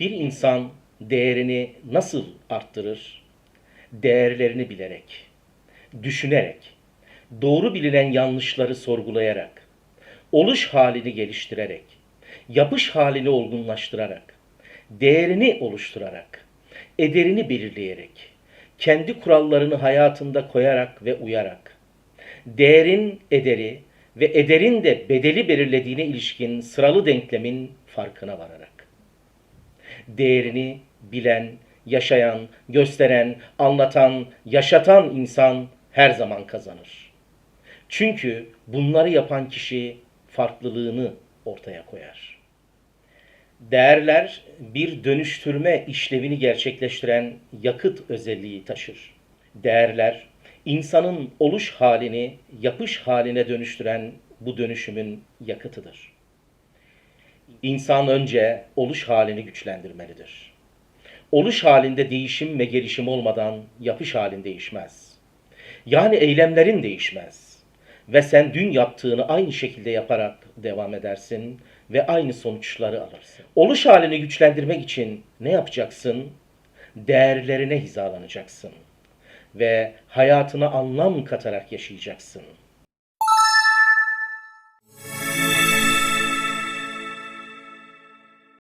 Bir insan değerini nasıl arttırır? Değerlerini bilerek, düşünerek, doğru bilinen yanlışları sorgulayarak, oluş halini geliştirerek, yapış halini olgunlaştırarak, değerini oluşturarak, ederini belirleyerek, kendi kurallarını hayatında koyarak ve uyarak, değerin ederi ve ederin de bedeli belirlediğine ilişkin sıralı denklemin farkına vararak değerini bilen, yaşayan, gösteren, anlatan, yaşatan insan her zaman kazanır. Çünkü bunları yapan kişi farklılığını ortaya koyar. Değerler bir dönüştürme işlevini gerçekleştiren yakıt özelliği taşır. Değerler insanın oluş halini yapış haline dönüştüren bu dönüşümün yakıtıdır. İnsan önce oluş halini güçlendirmelidir. Oluş halinde değişim ve gelişim olmadan yapış halin değişmez. Yani eylemlerin değişmez. Ve sen dün yaptığını aynı şekilde yaparak devam edersin ve aynı sonuçları alırsın. Oluş halini güçlendirmek için ne yapacaksın? Değerlerine hizalanacaksın ve hayatına anlam katarak yaşayacaksın.